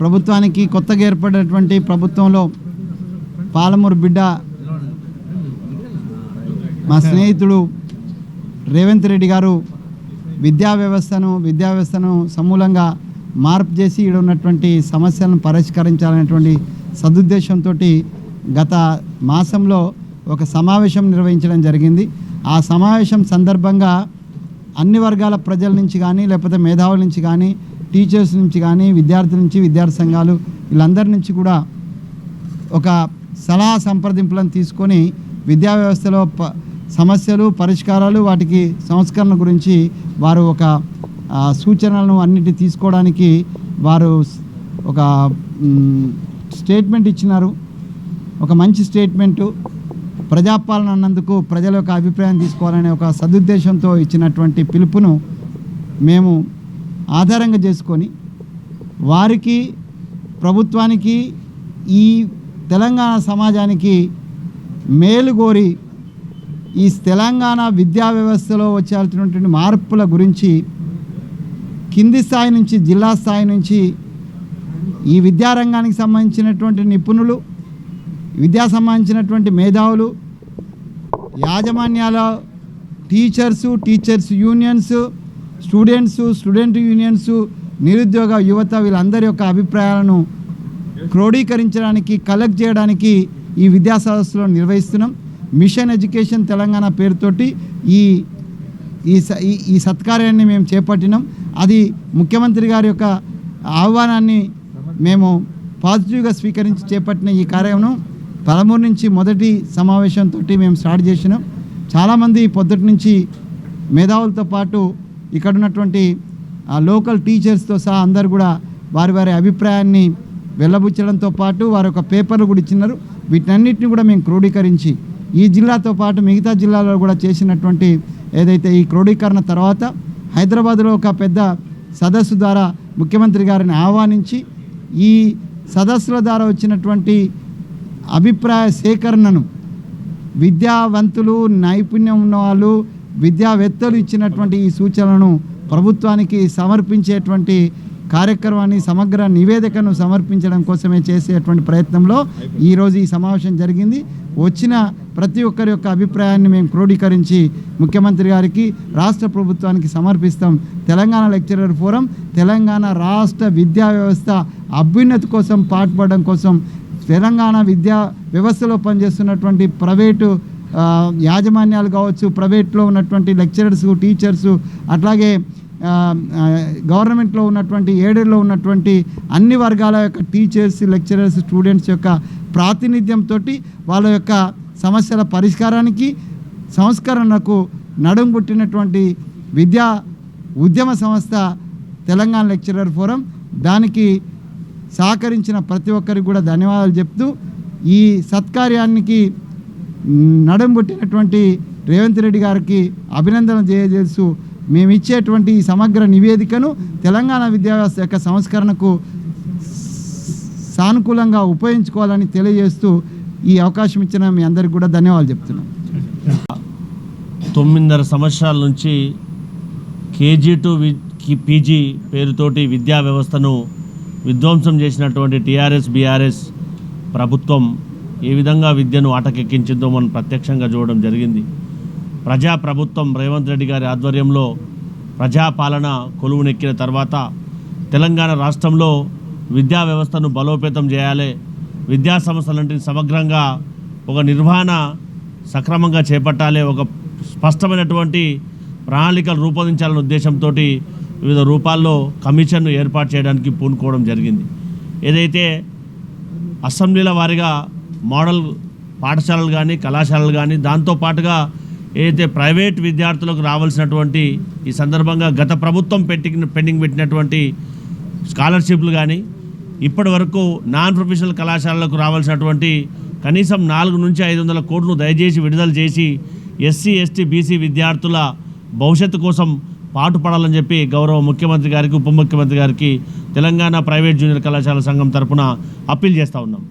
ప్రభుత్వానికి కొత్తగా ఏర్పడినటువంటి ప్రభుత్వంలో పాలమూరు బిడ్డ మా స్నేహితుడు రేవంత్ రెడ్డి గారు విద్యా వ్యవస్థను విద్యా వ్యవస్థను సమూలంగా మార్పు చేసి ఇక్కడ ఉన్నటువంటి సమస్యలను పరిష్కరించాలనేటువంటి సదుద్దేశంతో గత మాసంలో ఒక సమావేశం నిర్వహించడం జరిగింది. ఆ సమావేశం సందర్భంగా అన్ని వర్గాల ప్రజల నుంచి కానీ లేకపోతే మేధావుల నుంచి కానీ టీచర్స్ నుంచి కానీ విద్యార్థుల నుంచి విద్యార్థి సంఘాలు వీళ్ళందరి నుంచి కూడా ఒక సలహా సంప్రదింపులను తీసుకొని విద్యా వ్యవస్థలో ప సమస్యలు పరిష్కారాలు వాటికి సంస్కరణ గురించి వారు ఒక సూచనలను అన్నిటి తీసుకోవడానికి వారు ఒక స్టేట్మెంట్ ఇచ్చినారు. ఒక మంచి స్టేట్మెంటు. ప్రజాపాలన అన్నందుకు ప్రజల యొక్క అభిప్రాయం తీసుకోవాలనే ఒక సదుద్దేశంతో ఇచ్చినటువంటి పిలుపును మేము ఆధారంగా చేసుకొని వారికి ప్రభుత్వానికి ఈ తెలంగాణ సమాజానికి మేలు కోరి ఈ తెలంగాణ విద్యా వ్యవస్థలో వచ్చేటువంటి మార్పుల గురించి కింది స్థాయి నుంచి జిల్లా స్థాయి నుంచి ఈ విద్యారంగానికి సంబంధించినటువంటి నిపుణులు విద్యా సంబంధించినటువంటి మేధావులు యాజమాన్యాల teachers teachers unions students student unions నిరుద్యోగ యువత వీళ్ళందరి యొక్క అభిప్రాయాలను క్రోడీకరించడానికి కలెక్ట్ చేయడానికి ఈ విద్యా సదస్సులో నిర్వహిస్తున్నాం. మిషన్ ఎడ్యుకేషన్ తెలంగాణ పేరుతోటి ఈ ఈ స- ఈ- ఈ సత్కార్యాన్ని మేము చేపట్టినాం. అది ముఖ్యమంత్రి గారి యొక్క ఆహ్వానాన్ని మేము పాజిటివ్గా స్వీకరించి చేపట్టిన ఈ కార్యక్రమం పదమూడు నుంచి మొదటి సమావేశంతో మేము స్టార్ట్ చేసినాం. చాలామంది పొద్దుటి నుంచి మేధావులతో పాటు ఇక్కడ ఉన్నటువంటి ఆ లోకల్ టీచర్స్తో సహా అందరు కూడా వారి వారి అభిప్రాయాన్ని వెళ్ళబుచ్చడంతో పాటు వారి యొక్క పేపర్లు కూడా ఇచ్చినారు. వీటన్నిటిని కూడా మేము క్రోడీకరించి ఈ జిల్లాతో పాటు మిగతా జిల్లాలో కూడా చేసినటువంటి ఏదైతే ఈ క్రోడీకరణ తర్వాత హైదరాబాద్లో ఒక పెద్ద సదస్సు ద్వారా ముఖ్యమంత్రి గారిని ఆహ్వానించి ఈ సదస్సుల ద్వారా వచ్చినటువంటి అభిప్రాయ సేకరణను విద్యావంతులు నైపుణ్యం ఉన్నవాళ్ళు విద్యావేత్తలు ఇచ్చినటువంటి ఈ సూచనలను ప్రభుత్వానికి సమర్పించేటువంటి కార్యక్రమాన్ని సమగ్ర నివేదికను సమర్పించడం కోసమే చేసేటువంటి ప్రయత్నంలో ఈరోజు ఈ సమావేశం జరిగింది. వచ్చిన ప్రతి ఒక్కరి యొక్క అభిప్రాయాన్ని మేము క్రోడీకరించి ముఖ్యమంత్రి గారికి రాష్ట్ర ప్రభుత్వానికి సమర్పిస్తాం. తెలంగాణ లెక్చరర్ ఫోరం తెలంగాణ రాష్ట్ర విద్యా వ్యవస్థ అభ్యున్నతి కోసం పాటుపడడం కోసం తెలంగాణ విద్యా వ్యవస్థలో పనిచేస్తున్నటువంటి ప్రైవేటు యాజమాన్యాలు కావచ్చు ప్రైవేట్లో ఉన్నటువంటి లెక్చరర్స్ టీచర్స్ అట్లాగే గవర్నమెంట్లో ఉన్నటువంటి ఏడెడ్లో ఉన్నటువంటి అన్ని వర్గాల యొక్క టీచర్స్ లెక్చరర్స్ స్టూడెంట్స్ యొక్క ప్రాతినిధ్యంతో వాళ్ళ యొక్క సమస్యల పరిష్కారానికి సంస్కరణకు నడుం పుట్టినటువంటి విద్యా ఉద్యమ సంస్థ తెలంగాణ లెక్చరర్ ఫోరం. దానికి సహకరించిన ప్రతి ఒక్కరికి కూడా ధన్యవాదాలు చెప్తూ ఈ సత్కార్యానికి నడంబొట్టినటువంటి రేవంత్ రెడ్డి గారికి అభినందనలు తెలియజేస్తూ మేము ఇచ్చేటువంటి ఈ సమగ్ర నివేదికను తెలంగాణ విద్యావ్యవస్థ యొక్క సంస్కరణకు సానుకూలంగా ఉపయోగించుకోవాలని తెలియజేస్తూ ఈ అవకాశం ఇచ్చిన మీ అందరికి కూడా ధన్యవాదాలు చెప్తున్నాం. తొమ్మిదిన్నర సంవత్సరాల నుంచి కేజీ టు వి- పీజీ పేరుతోటి విద్యా వ్యవస్థను విధ్వంసం చేసినటువంటి టీఆర్ఎస్ బీఆర్ఎస్ ప్రభుత్వం ఏ విధంగా విద్యను ఆటకెక్కించిందో మనం ప్రత్యక్షంగా చూడడం జరిగింది. ప్రజా ప్రభుత్వం రేవంత్ రెడ్డి గారి ఆధ్వర్యంలో ప్రజాపాలన కొలువునెక్కిన తర్వాత తెలంగాణ రాష్ట్రంలో విద్యా వ్యవస్థను బలోపేతం చేయాలి విద్యా సంస్థలంటే సమగ్రంగా ఒక నిర్వహణ సక్రమంగా చేపట్టాలి ఒక స్పష్టమైనటువంటి ప్రణాళికలు రూపొందించాలనే ఉద్దేశంతో వివిధ రూపాల్లో కమిషన్ను ఏర్పాటు చేయడానికి పూనుకోవడం జరిగింది. ఏదైతే అసెంబ్లీల వారిగా మోడల్ పాఠశాలలు కానీ కళాశాలలు కానీ దాంతోపాటుగా ఏదైతే ప్రైవేట్ విద్యార్థులకు రావాల్సినటువంటి ఈ సందర్భంగా గత ప్రభుత్వం పెట్టి పెండింగ్ పెట్టినటువంటి స్కాలర్షిప్లు కానీ ఇప్పటి వరకు నాన్ ప్రొఫెషనల్ కళాశాలలకు రావాల్సినటువంటి కనీసం నాలుగు నుంచి ఐదు వందల కోట్లు దయచేసి విడుదల చేసి ఎస్సీ ఎస్టీ బీసీ విద్యార్థుల భవిష్యత్తు కోసం పాటుపడాలని చెప్పి గౌరవ ముఖ్యమంత్రి గారికి ఉప ముఖ్యమంత్రి గారికి తెలంగాణ ప్రైవేట్ జూనియర్ కళాశాల సంఘం తరఫున అప్పీల్ చేస్తూ ఉన్నాం.